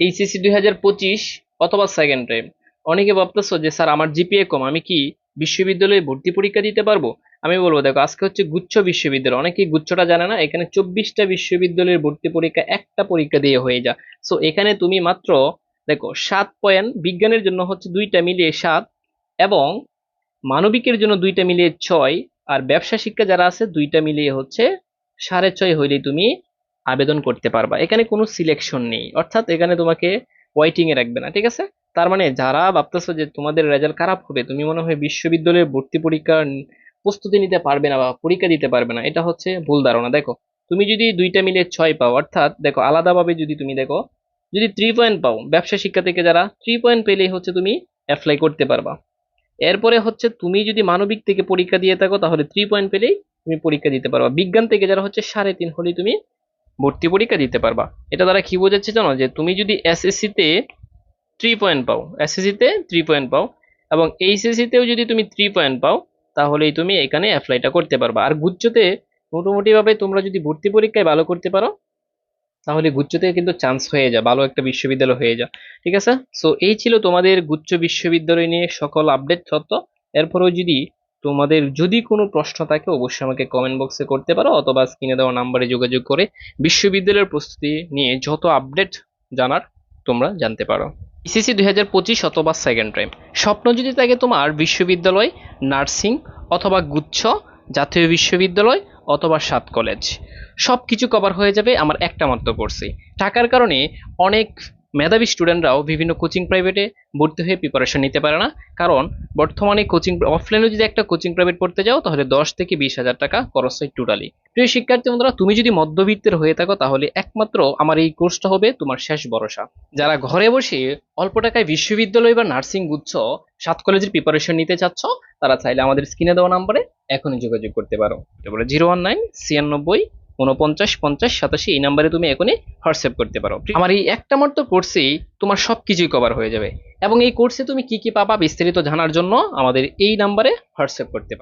HSC দুই হাজার পঁচিশ অথবা সেকেন্ড টাইম অনেকে ভাবতেছো যে, স্যার, আমার জিপিএ কম, আমি কি বিশ্ববিদ্যালয়ে ভর্তি পরীক্ষা দিতে পারব? আমি বলব, দেখো, আজকে হচ্ছে গুচ্ছ বিশ্ববিদ্যালয়। অনেকেই গুচ্ছটা জানে না, এখানে চব্বিশটা বিশ্ববিদ্যালয়ের ভর্তি পরীক্ষা, একটা পরীক্ষা দিয়ে হয়ে যায়। সো এখানে তুমি মাত্র, দেখো, সাত পয়েন্ট বিজ্ঞানের জন্য হচ্ছে দুইটা মিলিয়ে সাত এবং মানবিকের জন্য দুইটা মিলিয়ে ছয়, আর ব্যবসা শিক্ষা যারা আছে, দুইটা মিলিয়ে হচ্ছে সাড়ে ছয় হইলেই তুমি আবেদন করতে পারবা। এখানে কোনো সিলেকশন নেই। অর্থাৎ এখানে তোমাকে ওয়াইটিং এ রাখবে না, ঠিক আছে? তার মানে যারা ভাবতেছো যে তোমাদের রেজাল্ট খারাপ হবে, তুমি মনে হয় বিশ্ববিদ্যালয়ে ভর্তি পরীক্ষার প্রস্তুতি নিতে পারবে না বা পরীক্ষা দিতে পারবে না, এটা হচ্ছে ভুল ধারণা। দেখো, তুমি যদি দুইটা মিলে ছয় পাও, অর্থাৎ দেখো, আলাদাভাবে যদি তুমি দেখো, যদি থ্রি পয়েন্ট পাও, ব্যবসা শিক্ষা থেকে যারা থ্রি পয়েন্ট পেলেই হচ্ছে তুমি অ্যাপ্লাই করতে পারবা। এরপরে হচ্ছে তুমি যদি মানবিক থেকে পরীক্ষা দিয়ে থাকো, তাহলে থ্রি পয়েন্ট পেলেই তুমি পরীক্ষা দিতে পারবা। বিজ্ঞান থেকে যারা হচ্ছে সাড়ে তিন হলেই তুমি ভর্তি পরীক্ষা দিতে পারবা। এটা দ্বারা কি বোঝাচ্ছে জানো? যে তুমি যদি এসএসসি তে থ্রি পয়েন্ট পাও এসএসসি তে থ্রি পয়েন্ট পাও এবং এইচএসসি তেও যদি তুমি থ্রি পয়েন্ট পাও, তাহলেই তুমি এখানে অ্যাপ্লাইটা করতে পারবা। আর গুচ্ছতে মোটামুটিভাবে তোমরা যদি ভর্তি পরীক্ষায় ভালো করতে পারো, তাহলে গুচ্ছতে কিন্তু চান্স হয়ে যায়, ভালো একটা বিশ্ববিদ্যালয় হয়ে যায়। ঠিক আছে? সো এই ছিল তোমাদের গুচ্ছ বিশ্ববিদ্যালয় নিয়ে সকল আপডেট তথ্য এরপরেও যদি তোমাদের যদি কোনো প্রশ্ন থাকে, অবশ্যই আমাকে কমেন্ট বক্সে করতে পারো, অথবা স্ক্রিনে দেওয়া নাম্বারে যোগাযোগ করে বিশ্ববিদ্যালয়ের প্রস্তুতি নিয়ে যত আপডেট জানার তোমরা জানতে পারো। ইসিসি দুই হাজার পঁচিশ অথবা সেকেন্ড টাইম স্বপ্ন যদি থাকে তোমার বিশ্ববিদ্যালয় নার্সিং অথবা গুচ্ছ, জাতীয় বিশ্ববিদ্যালয় অথবা সাত কলেজ সব কিছু কভার হয়ে যাবে আমার একটা মাত্র কোর্সে টাকার কারণে অনেক মেধাবী স্টুডেন্টরাও বিভিন্ন কোচিং প্রাইভেটে ভর্তি হয়ে প্রিপারেশন নিতে পারে না। কারণ, বর্তমানে কোচিং অফলাইনে যদি একটা কোচিং প্রাইভেট পড়তে যাও, তাহলে দশ থেকে বিশ হাজার টাকা খরচ হয় টোটালি প্রিয় শিক্ষার্থী বন্ধুরা, তুমি যদি মধ্যবিত্তের হয়ে থাকো, তাহলে একমাত্র আমার এই কোর্সটা হবে তোমার শেষ ভরসা। যারা ঘরে বসে অল্প টাকায় বিশ্ববিদ্যালয় বা নার্সিং গুচ্ছ, সাত কলেজের প্রিপারেশন নিতে চাচ্ছ, তারা চাইলে আমাদের স্ক্রিনে দেওয়া নাম্বারে এখনই যোগাযোগ করতে পারো। জিরো ওয়ান নাইন ছিয়ানব্বই উনপঞ্চাশ পঞ্চাশ, সাতাশি, এই নাম্বারে তুমি এখনই হোয়াটসঅ্যাপ করতে পারো। আমার এই একটা মাত্র কোর্সেই তোমার সব কিছুই কভার হয়ে যাবে। এবং এই কোর্সে তুমি কি কি পাবা বিস্তারিত জানার জন্য আমাদের এই নাম্বারে হোয়াটসঅ্যাপ করতে পারো।